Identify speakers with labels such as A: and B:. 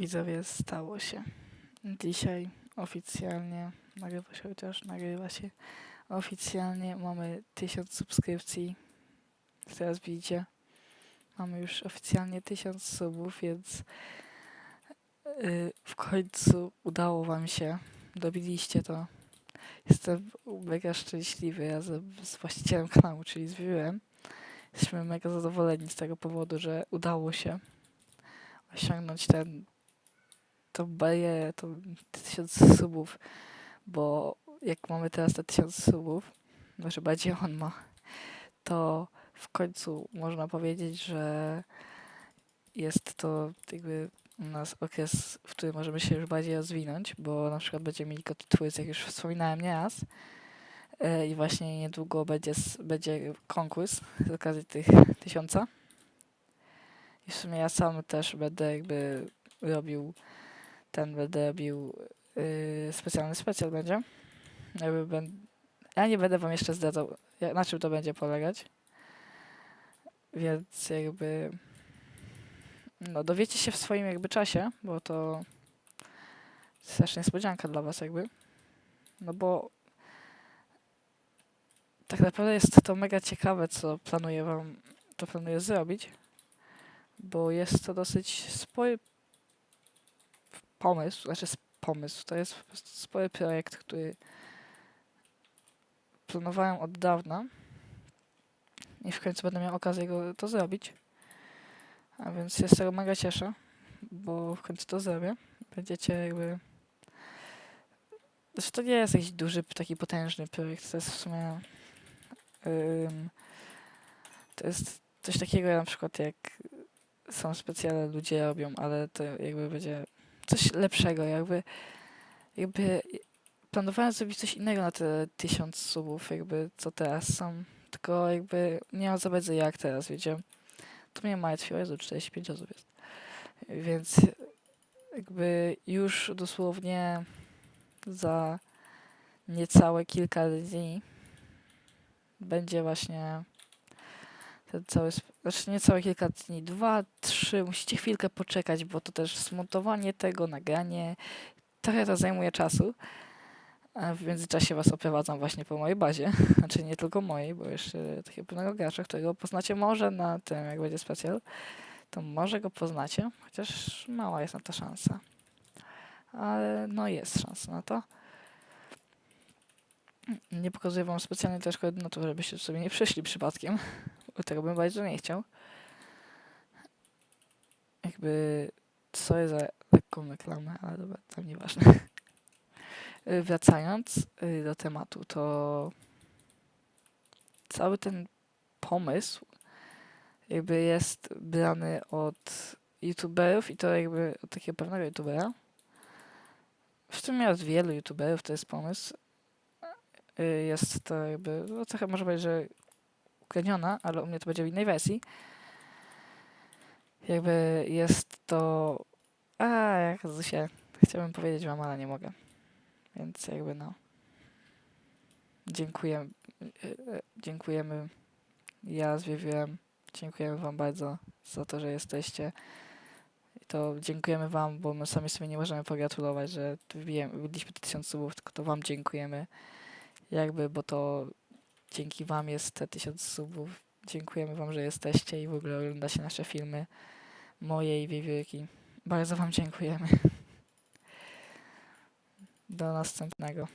A: Widzowie, stało się. Dzisiaj oficjalnie, nagrywa się chociaż, nagrywa się. Oficjalnie mamy 1000 subskrypcji. Teraz widzicie. Mamy już oficjalnie 1000 subów, więc yy, w końcu udało wam się. Dobiliście to. Jestem mega szczęśliwy razem z właścicielem kanału, czyli z Wiwem. Jesteśmy mega zadowoleni z tego powodu, że udało się osiągnąć ten tą barierę, tą tysiąc subów, bo jak mamy teraz te tysiąc subów, może bardziej on ma, to w końcu można powiedzieć, że jest to jakby u nas okres, w którym możemy się już bardziej rozwinąć, bo na przykład będziemy mieli kod twórcy, jak już wspominałem nieraz, E, i właśnie niedługo będzie, będzie konkurs z okazji tych tysiąca. I w sumie ja sam też będę jakby robił ten będę robił yy, specjalny specjal będzie. Jakby ben, ja nie będę wam jeszcze zdradzał, na czym to będzie polegać. Więc jakby no dowiecie się w swoim jakby czasie, bo to jest też niespodzianka dla was jakby. No bo tak naprawdę jest to mega ciekawe, co planuję wam, to planuję zrobić, bo jest to dosyć spory pomysł, znaczy pomysł, to jest po prostu spory projekt, który planowałem od dawna i w końcu będę miał okazję go to zrobić. A więc się z tego mega cieszę, bo w końcu to zrobię. Będziecie jakby... Znaczy to nie jest jakiś duży, taki potężny projekt, to jest w sumie... ym, to jest coś takiego na przykład jak są specjalne ludzie robią, ale to jakby będzie coś lepszego, jakby, jakby planowałem zrobić coś innego na te tysiąc subów, jakby co teraz są, tylko jakby nie mam za bardzo jak teraz, wiecie. To mnie martwi, o Jezu, 45 osób jest. Więc jakby już dosłownie za niecałe kilka dni będzie właśnie ten cały, znaczy niecałe kilka dni, dwa, trzy, musicie chwilkę poczekać, bo to też zmontowanie tego, nagranie, trochę to zajmuje czasu. A w międzyczasie was oprowadzam właśnie po mojej bazie, znaczy nie tylko mojej, bo jeszcze takiego pewnego gracza, którego poznacie może na tym, jak będzie specjal, to może go poznacie, chociaż mała jest na to szansa. Ale no jest szansa na to. Nie pokazuję wam specjalnie też koordynatur, żebyście sobie nie przyszli przypadkiem, bo tego bym bardzo nie chciał. Jakby co jest za lekką reklamę, ale dobra, tam nieważne. Wracając y, do tematu, to cały ten pomysł jakby jest brany od youtuberów i to jakby od takiego pewnego youtubera. W sumie od wielu youtuberów to jest pomysł. Y, Jest to jakby, no trochę może powiedzieć, że ukraniona, ale u mnie to będzie w innej wersji. Jakby jest to... A, jak się chciałbym powiedzieć wam, ale nie mogę. Więc jakby no. Dziękuję, y, y, dziękujemy. Ja z. Dziękujemy wam bardzo za to, że jesteście. I to dziękujemy wam, bo my sami sobie nie możemy pogratulować, że wbiliśmy te tysiąc subów, tylko to wam dziękujemy. Jakby, bo to dzięki wam jest te tysiąc subów. Dziękujemy wam, że jesteście i w ogóle oglądacie nasze filmy. Moje i Wiewiórki. Bardzo wam dziękujemy. Do następnego.